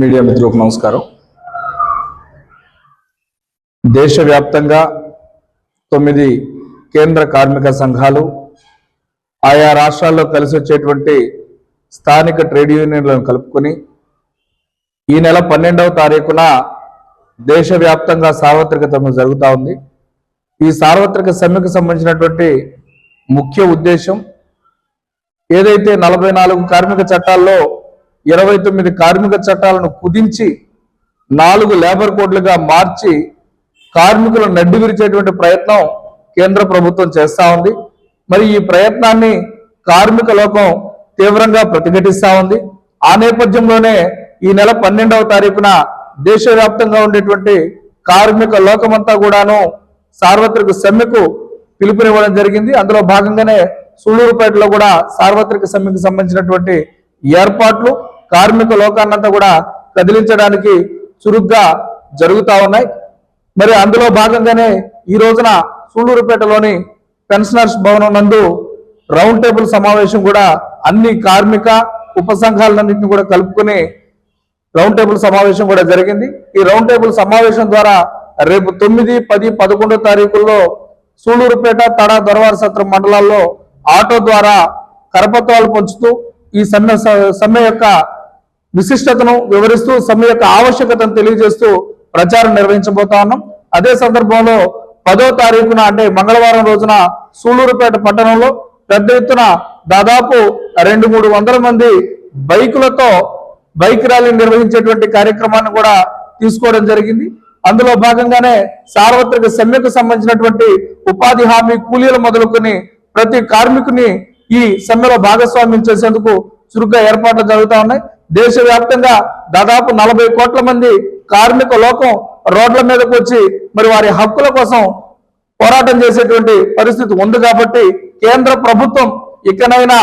Media మిత్రులకు నమస్కారం. దేశవ్యాప్తంగా తొమ్మిది కేంద్ర కార్మిక సంఘాలు ఆయా రాష్ట్రాల్లో కలిసి వచ్చేటువంటి స్థానిక ట్రేడ్ యూనియన్లను కలుపుకొని ఈ నెల పన్నెండవ తారీఖున దేశవ్యాప్తంగా సార్వత్రిక సమ్మె జరుగుతూ ఉంది. ఈ సార్వత్రిక సమ్మెకు సంబంధించినటువంటి ముఖ్య ఉద్దేశం ఏదైతే నలభై నాలుగు కార్మిక చట్టాల్లో ఇరవై తొమ్మిది కార్మిక చట్టాలను కుదించి నాలుగు లేబర్ కోడ్లుగా మార్చి కార్మికులను నడ్డి విరిచేటువంటి ప్రయత్నం కేంద్ర ప్రభుత్వం చేస్తా ఉంది. మరి ఈ ప్రయత్నాన్ని కార్మిక లోకం తీవ్రంగా ప్రతిఘటిస్తా ఉంది. ఆ నేపథ్యంలోనే ఈ నెల పన్నెండవ తారీఖున దేశవ్యాప్తంగా ఉండేటువంటి కార్మిక లోకమంతా కూడాను సార్వత్రిక సమ్మెకు పిలుపునివ్వడం జరిగింది. అందులో భాగంగానే సూళ్ళూరుపేటలో కూడా సార్వత్రిక సమ్మెకు సంబంధించినటువంటి ఏర్పాట్లు కార్మిక లోకాన్నంతా కూడా కదిలించడానికి చురుగ్గా జరుగుతా ఉన్నాయి. మరి అందులో భాగంగానే ఈ రోజున సూళ్ళూరుపేటలోని పెన్షనర్స్ భవనం నందు రౌండ్ టేబుల్ సమావేశం కూడా అన్ని కార్మిక ఉపసంఘాలన్నింటినీ కూడా కలుపుకొని రౌండ్ టేబుల్ సమావేశం కూడా జరిగింది. ఈ రౌండ్ టేబుల్ సమావేశం ద్వారా రేపు తొమ్మిది పది పదకొండో తారీఖుల్లో సూళ్ళూరుపేట తడ దొరవారి సత్రం మండలాల్లో ఆటో ద్వారా కరపత్రాలు పంచుతూ ఈ సమ్మె సమ్మె యొక్క విశిష్టతను వివరిస్తూ సమ్మె యొక్క ఆవశ్యకతను తెలియజేస్తూ ప్రచారం నిర్వహించబోతా ఉన్నాం. అదే సందర్భంలో పదో తారీఖున అంటే మంగళవారం రోజున సూళ్ళూరుపేట పట్టణంలో పెద్ద ఎత్తున దాదాపు రెండు మూడు వందల మంది బైకులతో బైక్ ర్యాలీ నిర్వహించేటువంటి కార్యక్రమాన్ని కూడా తీసుకోవడం జరిగింది. అందులో భాగంగానే సార్వత్రిక సమ్మెకు సంబంధించినటువంటి ఉపాధి హామీ కూలీలు మొదలుకొని ప్రతి కార్మికుని ఈ సమ్మెలో భాగస్వామ్యం చేసేందుకు చురుగ్గా ఏర్పాట్లు జరుగుతూ ఉన్నాయి. దేశవ్యాప్తంగా దాదాపు నలభై కోట్ల మంది కార్మిక లోకం రోడ్ల మీదకు వచ్చి మరి వారి హక్కుల కోసం పోరాటం చేసేటువంటి పరిస్థితి ఉంది కాబట్టి కేంద్ర ప్రభుత్వం ఇకనైనా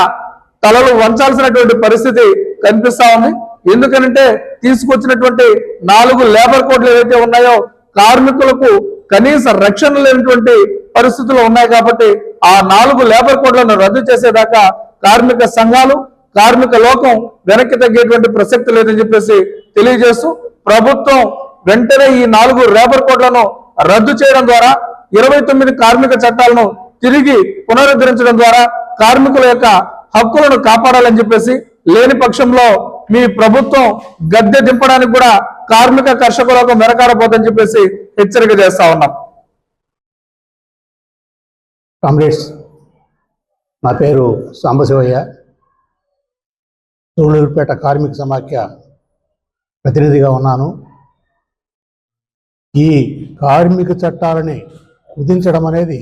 తలలు వంచాల్సినటువంటి పరిస్థితి కనిపిస్తా ఉంది. ఎందుకనంటే తీసుకొచ్చినటువంటి నాలుగు లేబర్ కోడ్లు ఏవైతే ఉన్నాయో కార్మికులకు కనీస రక్షణ లేనటువంటి పరిస్థితులు ఉన్నాయి కాబట్టి ఆ నాలుగు లేబర్ కోడ్లను రద్దు చేసేదాకా కార్మిక సంఘాలు కార్మిక లోకం వెనక్కి తగ్గేటువంటి ప్రసక్తి లేదని చెప్పేసి తెలియజేస్తూ ప్రభుత్వం వెంటనే ఈ నాలుగు రేబర్ కోడ్లను రద్దు చేయడం ద్వారా ఇరవై తొమ్మిది కార్మిక చట్టాలను తిరిగి పునరుద్ధరించడం ద్వారా కార్మికుల యొక్క హక్కులను కాపాడాలని చెప్పేసి లేని పక్షంలో మీ ప్రభుత్వం గద్దె దింపడానికి కూడా కార్మిక కర్షక లోకం వెనకాడబోదని చెప్పేసి హెచ్చరిక చేస్తా ఉన్నాం. కామ్రేడ్స్ నా పేరు సాంబశివయ్య. సూళ్ళూరుపేట కార్మిక సమాఖ్య ప్రతినిధిగా ఉన్నాను. ఈ కార్మిక చట్టాలని కుదించడం అనేది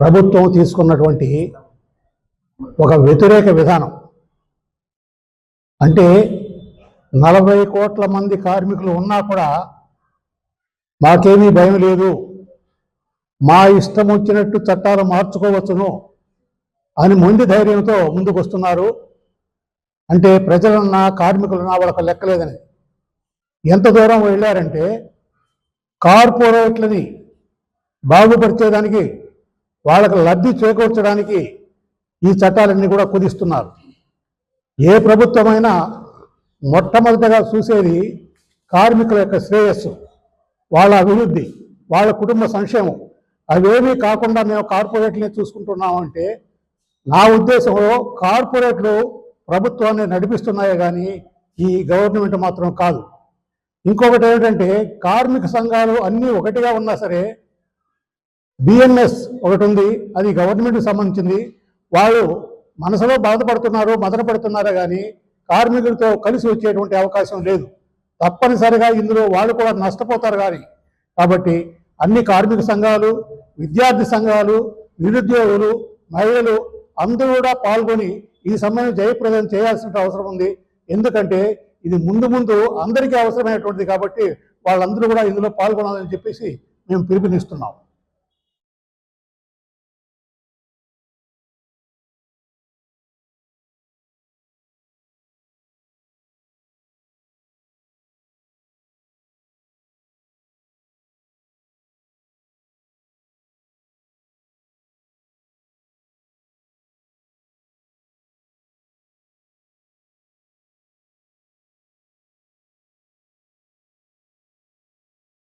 ప్రభుత్వం తీసుకున్నటువంటి ఒక వ్యతిరేక విధానం. అంటే నలభై కోట్ల మంది కార్మికులు ఉన్నా కూడా మాకేమీ భయం లేదు. మా ఇష్టం వచ్చినట్టు చట్టాలు మార్చుకోవచ్చును అని మొండి ధైర్యంతో ముందుకు వస్తున్నారు అంటే ప్రజలున్నా కార్మికులున్నా వాళ్ళకి లెక్కలేదని. ఎంత దూరం వెళ్ళారంటే కార్పొరేట్లని బాగుపరిచేదానికి వాళ్ళకి లబ్ధి చేకూర్చడానికి ఈ చట్టాలన్నీ కూడా కుదిస్తున్నారు. ఏ ప్రభుత్వమైనా మొట్టమొదటిగా చూసేది కార్మికుల యొక్క శ్రేయస్సు వాళ్ళ అభివృద్ధి వాళ్ళ కుటుంబ సంక్షేమం. అవేమీ కాకుండా మేము కార్పొరేట్లనే చూసుకుంటున్నామంటే నా ఉద్దేశంలో కార్పొరేట్లు ప్రభుత్వాన్ని నడిపిస్తున్నాయే కానీ ఈ గవర్నమెంట్ మాత్రం కాదు. ఇంకొకటి ఏమిటంటే కార్మిక సంఘాలు అన్నీ ఒకటిగా ఉన్నా సరే బిఎన్ఎస్ ఒకటి ఉంది అది గవర్నమెంట్కి సంబంధించింది. వాళ్ళు మనసులో బాధపడుతున్నారు మదన పడుతున్నారు కానీ కార్మికులతో కలిసి వచ్చేటువంటి అవకాశం లేదు. తప్పనిసరిగా ఇందులో వాళ్ళు కూడా నష్టపోతారు కానీ కాబట్టి అన్ని కార్మిక సంఘాలు విద్యార్థి సంఘాలు నిరుద్యోగులు మహిళలు అందరూ కూడా పాల్గొని ఈ సమ్మెను జయప్రదం చేయాల్సిన అవసరం ఉంది. ఎందుకంటే ఇది ముందు ముందు అందరికీ అవసరమైనటువంటిది కాబట్టి వాళ్ళందరూ కూడా ఇందులో పాల్గొనాలని చెప్పేసి మేము పిలుపునిస్తున్నాం.